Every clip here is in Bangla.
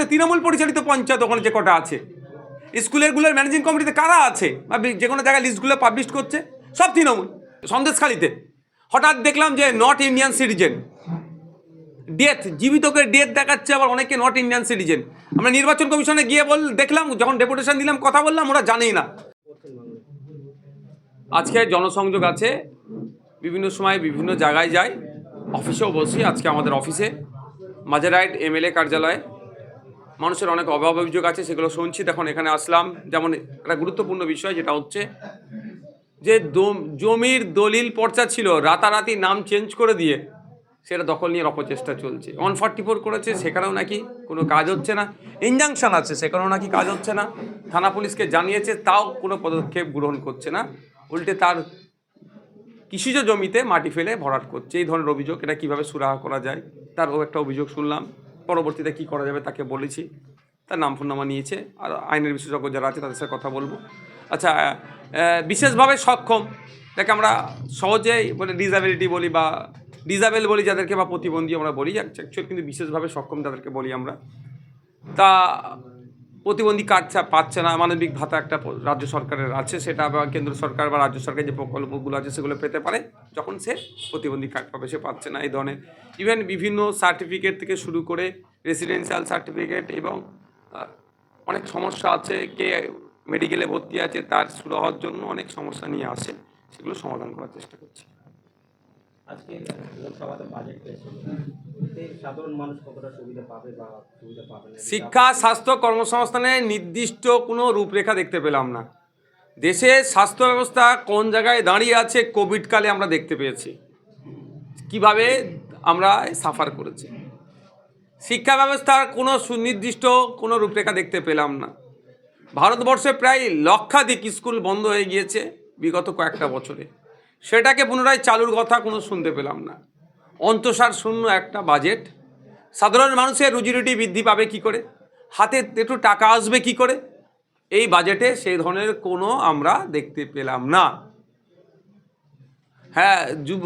পঞ্চায়েতে তৃণমূল পরিচালিত পঞ্চায়েত ওখানে যে কটা আছে। স্কুলেরগুলোর ম্যানেজিং কমিটিতে কারা আছে? বা যে কোনো জায়গায় লিস্টগুলো পাবলিশ করছে, সব তৃণমূল। সন্দেশখালিতে। হঠাৎ দেখলাম যে নট ইন্ডিয়ান সিটিজেন ডেথ জীবিতকে ডেথ দেখাচ্ছে আবার অনেকে নট ইন্ডিয়ান সিটিজেন আমরা নির্বাচন কমিশনে গিয়ে বল দেখলাম, যখন ডেপুটেশন দিলাম, কথা বললাম, ওরা জানেই না। আজকে জনসংযোগ আছে, বিভিন্ন সময় বিভিন্ন জায়গায় যাই। অফিসেও বসি, আজকে আমাদের অফিসে। মাঝেরাইট এমএলএ কার্যালয়ে। মানুষের অনেক অভাব অভিযোগ আছে, সেগুলো শুনছি। তখন এখানে আসলাম। যেমন একটা গুরুত্বপূর্ণ বিষয়, যেটা হচ্ছে যে জমির দলিল পর্চা ছিল, রাতারাতি নাম চেঞ্জ করে দিয়ে সেটা দখল নিয়ে অপচেষ্টা চলছে। ওয়ান ফর্টি ফোর করেছে, সেখানেও নাকি কোনো কাজ হচ্ছে না। ইনজাংশন আছে, সেখানেও নাকি কাজ হচ্ছে না। থানা পুলিশকে জানিয়েছে, তাও কোনো পদক্ষেপ গ্রহণ করছে না। উল্টে তার কৃষিজ জমিতে মাটি ফেলে ভরাট করছে। এই ধরনের অভিযোগ, এটা কীভাবে সুরাহা করা যায়, তারও একটা অভিযোগ শুনলাম। পরবর্তীতে কি করা যাবে তাকে বলেছি। তার নাম ফোন নামা নিয়েছে আর আইনের বিশেষজ্ঞ যারা আছে তাদের সাথে কথা বলব। আচ্ছা বিশেষভাবে সক্ষম, যাকে আমরা সহজেই মানে ডিজাবিলিটি বলি বা ডিজাবেল বলি যাদেরকে বা প্রতিবন্ধী আমরা বলি অ্যাকচুয়ালি কিন্তু বিশেষভাবে সক্ষম তাদেরকে বলি আমরা। তা প্রতিবন্ধী চা- পাচ্ছে না। মানবিক ভাতা একটা রাজ্য সরকারের আছে, সেটা বা কেন্দ্র সরকার বা রাজ্য সরকারের যে প্রকল্পগুলো আছে, সেগুলো পেতে পারে। যখন সে প্রতিবন্ধী কার্ড পাবে, সে পাচ্ছে না এই ধরনের। ইভেন বিভিন্ন সার্টিফিকেট থেকে শুরু করে রেসিডেন্সিয়াল সার্টিফিকেট এবং অনেক সমস্যা আছে, কে মেডিকেলে ভর্তি আছে, তার শুরু হওয়ার জন্য অনেক সমস্যা নিয়ে আসে, সেগুলো সমাধান করার চেষ্টা করছি। আজকে লোকসভাতে বাজেট শিক্ষা, স্বাস্থ্য কর্মসংস্থানে নির্দিষ্ট কোনো রূপরেখা দেখতে পেলাম না। দেশের স্বাস্থ্য ব্যবস্থা কোন জায়গায় দাঁড়িয়ে আছে কোভিডকালে আমরা দেখতে পেয়েছি। কীভাবে আমরা সাফার করেছি। শিক্ষা ব্যবস্থার কোনো সুনির্দিষ্ট কোনো রূপরেখা দেখতে পেলাম না। ভারতবর্ষে প্রায় লক্ষাধিক স্কুল বন্ধ হয়ে গিয়েছে বিগত কয়েকটা বছরে। সেটাকে পুনরায় চালুর কথা কোনো শুনতে পেলাম না। অন্তঃসার শূন্য একটা বাজেট। সাধারণ মানুষের রুজিরুটি বৃদ্ধি পাবে কি করে? হাতে একটু টাকা আসবে কি করে? এই বাজেটে সেই ধরনের কোনো আমরা দেখতে পেলাম না। হ্যাঁ যুব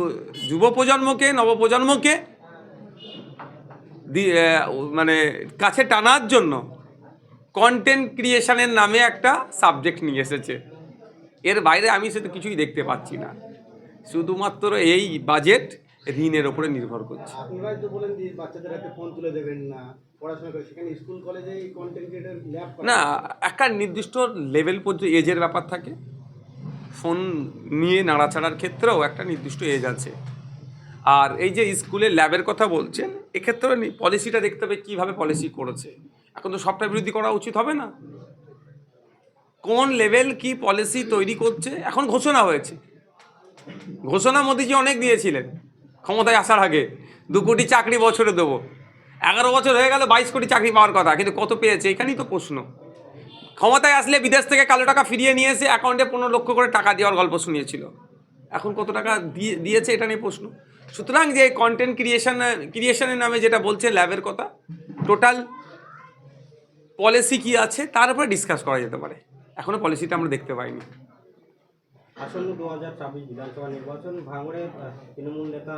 যুব প্রজন্মকে নবপ্রজন্মকে মানে কাছে টানার জন্য কন্টেন্ট ক্রিয়েশনের নামে একটা সাবজেক্ট নিয়ে এসেছে। এর বাইরে আমি সেটা কিছুই দেখতে পাচ্ছি না। শুধুমাত্র এই বাজেট ঋণের ওপরে নির্ভর করছে। আপনারাই তো বলেন যে বাচ্চাদের হাতে ফোন তুলে দেবেন না পড়াশোনা করে সেখানে স্কুল কলেজে কন্টেন্ট ক্রিয়েটার ল্যাব না একটা নির্দিষ্ট লেভেল পর্যন্ত এজের ব্যাপার থাকে। ফোন নিয়ে নাড়াচাড়ার ক্ষেত্রেও একটা নির্দিষ্ট এজ আছে। আর এই যে স্কুলে ল্যাবের কথা বলছেন এক্ষেত্রে পলিসিটা দেখতে হবে কীভাবে পলিসি করেছে। এখন তো সবটা বিরোধী করা উচিত হবে না। কোন লেভেল কি পলিসি তৈরি করছে এখন ঘোষণা হয়েছে। ঘোষণা মোদিজি অনেক দিয়েছিলেন। ক্ষমতায় আসার আগে দু কোটি চাকরি বছরে দেবো। এগারো বছর হয়ে গেল, বাইশ কোটি চাকরি পাওয়ার কথা, কিন্তু কত পেয়েছে এখানেই তো প্রশ্ন। ক্ষমতায় আসলে বিদেশ থেকে কালো টাকা ফিরিয়ে নিয়ে এসে অ্যাকাউন্টে পনেরো লক্ষ করে টাকা দেওয়ার গল্প শুনিয়েছিল। এখন কত টাকা দিয়ে, দিয়েছে এটা নিয়ে প্রশ্ন। সুতরাং যে কন্টেন্ট ক্রিয়েশন ক্রিয়েশনের নামে যেটা বলছে ল্যাবের কথা টোটাল পলিসি কি আছে, তার উপরে ডিসকাস করা যেতে পারে। এখনও পলিসিটা আমরা দেখতে পাইনি। আসন্ন দু হাজার ছাব্বিশ বিধানসভা নির্বাচন ভাঙড়ে তৃণমূল নেতা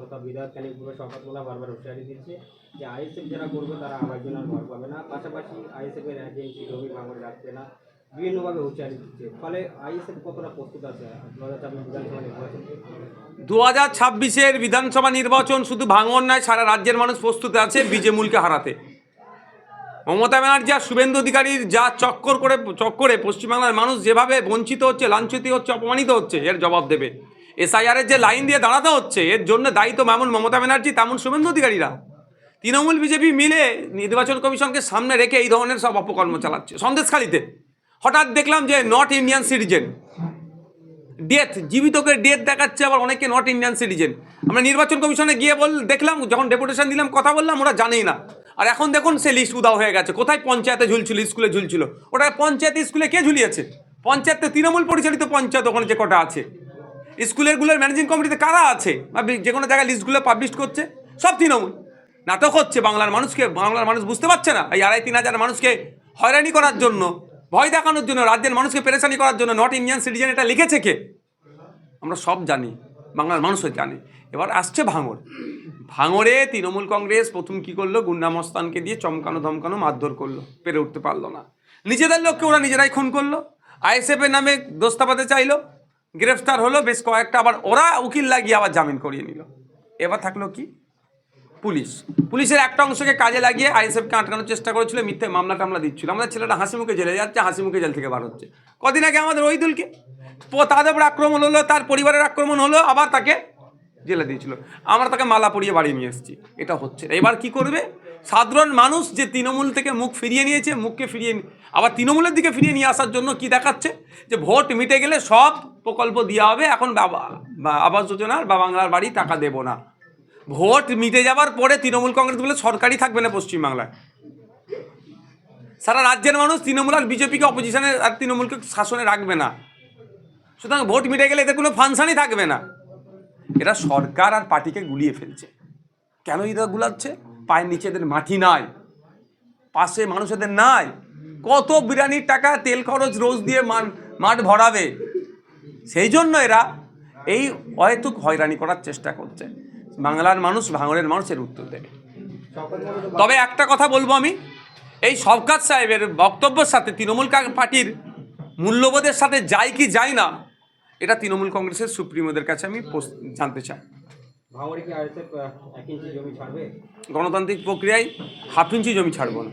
তথা বিধায়ক ক্যানিক পুরো শপথমোলা বারবার হুঁশিয়ারি দিচ্ছে যে আইএসএফ যারা করবে তারা আবার জন্য আর ঘর পাবে না। পাশাপাশি আইএসএফ এর এজেন্সি রবি ভাঙড়ে রাখবে না, বিভিন্নভাবে হুঁশিয়ারি দিচ্ছে। ফলে আইএসএফ কতটা প্রস্তুত আছে দু হাজার ছাব্বিশ বিধানসভা নির্বাচন? দু হাজার ছাব্বিশের বিধানসভা নির্বাচন শুধু ভাঙন নয়, সারা রাজ্যের মানুষ প্রস্তুত আছে বিজেমূলকে হারাতে। মমতা ব্যানার্জি আর শুভেন্দু অধিকারীর যা চক্কর করে, চক্করে পশ্চিমবাংলার মানুষ যেভাবে বঞ্চিত হচ্ছে, লাঞ্ছিত হচ্ছে, অপমানিত হচ্ছে, এর জবাব দেবে। এসআইআরের যে লাইন দিয়ে দাঁড়াতে হচ্ছে, এর জন্য দায়িত্ব যেমন মমতা ব্যানার্জি, তেমন শুভেন্দু অধিকারীরা। তৃণমূল বিজেপি মিলে নির্বাচন কমিশনকে সামনে রেখে এই ধরনের সব অপকর্ম চালাচ্ছে, সন্দেশখালিতে। হঠাৎ দেখলাম যে নট ইন্ডিয়ান সিটিজেন ডেথ জীবিতকে ডেথ দেখাচ্ছে আবার অনেকে নট ইন্ডিয়ান সিটিজেন আমরা নির্বাচন কমিশনে গিয়ে বল, দেখলাম, যখন ডেপুটেশন দিলাম, কথা বললাম, ওরা জানেই না। আর এখন দেখুন সে লিস্ট উদাও হয়ে গেছে। কোথায় পঞ্চায়েতে ঝুলছিল? স্কুলে ঝুলছিল। ওটা পঞ্চায়েত স্কুলে কে ঝুলিয়েছে? পঞ্চায়েত তৃণমূল পরিচালিত পঞ্চায়েত ওখানে যে কটা আছে। স্কুলেরগুলোর ম্যানেজিং কমিটিতে কারা আছে? বা যে কোনো জায়গায় লিস্টগুলো পাবলিশ করছে? সব তৃণমূল। নাটক হচ্ছে বাংলার মানুষকে, বাংলার মানুষ বুঝতে পারছে না এই আড়াই তিন হাজার মানুষকে হয়রানি করার জন্য, ভয় দেখানোর জন্য, রাজ্যের মানুষকে পেরেশানি করার জন্য নট ইন্ডিয়ান সিটিজেন এটা লিখেছে কে? আমরা সব জানি। বাংলার মানুষও জানে। এবার আসছে ভাঙড়। ভাঙরে তৃণমূল কংগ্রেস প্রথম কি করল? গুন্ডামস্তানকে দিয়ে চমকানো ধমকানো মারধর করল। পেরে উঠতে পারল না। নিজেদের লোককে ওরা নিজেরাই খুন করল। আইএসএফের নামে দোস্তাপাতে চাইলো। গ্রেফতার হলো বেশ কয়েকটা, আবার ওরা উকিল লাগিয়ে আবার জামিন করিয়ে নিল। এবার থাকল কি? পুলিশ। পুলিশের একটা অংশকে কাজে লাগিয়ে আইএসএফকে আটকানোর চেষ্টা করেছিল, মিথ্যে মামলা টামলা দিচ্ছিল। আমাদের ছেলেটা হাসি মুখে জেলে যাচ্ছে, হাসি মুখে জেল থেকে বার হচ্ছে। কদিন আগে আমাদের ওই দুলকে তাদের উপর আক্রমণ হলো, তার পরিবারের আক্রমণ হলো, আবার তাকে জেলে দিয়েছিল। আমরা তাকে মালা পরিয়ে বাড়ি নিয়ে এসেছি। এটা হচ্ছে। এবার কি করবে? সাধারণ মানুষ যে তৃণমূল থেকে মুখ ফিরিয়ে নিয়েছে, মুখকে ফিরিয়ে আবার তৃণমূলের দিকে ফিরিয়ে নিয়ে আসার জন্য কি দেখাচ্ছে? যে ভোট মিটে গেলে সব প্রকল্প দেওয়া হবে, এখন বাবা আবাস যোজনার বা বাংলার বাড়ি টাকা দেবো না। ভোট মিটে যাবার পরে তৃণমূল কংগ্রেস বলে সরকারই থাকবে না পশ্চিমবাংলায়। সারা রাজ্যের মানুষ তৃণমূল আর বিজেপিকে অপোজিশনে আর তৃণমূলকে শাসনে রাখবে না। সুতরাং ভোট মিটে গেলে এদের কোনো ফাংশনই থাকবে না। এরা সরকার আর পার্টিকে গুলিয়ে ফেলছে। কেন এরা গুলাচ্ছে? পায়ের নিচে এদের মাটি নাই। পাশে মানুষেদের নাই। কত বিরিয়ানির টাকা তেল খরচ রোজ দিয়ে মান- মাঠ ভরাবে। সেই জন্য এরা এই অহেতুক হয়রানি করার চেষ্টা করছে। বাংলার মানুষ ভাঙড়ের মানুষের উত্তর দেবে। তবে একটা কথা বলব আমি। এই সবকাত সাহেবের বক্তব্যের সাথে তৃণমূল পার্টির মূল্যবোধের সাথে যায় কি যাই না এটা তৃণমূল কংগ্রেসের সুপ্রিমোদের কাছে আমি জানতে চাই। গণতান্ত্রিক প্রক্রিয়ায় হাফ ইঞ্চি জমি ছাড়বো না।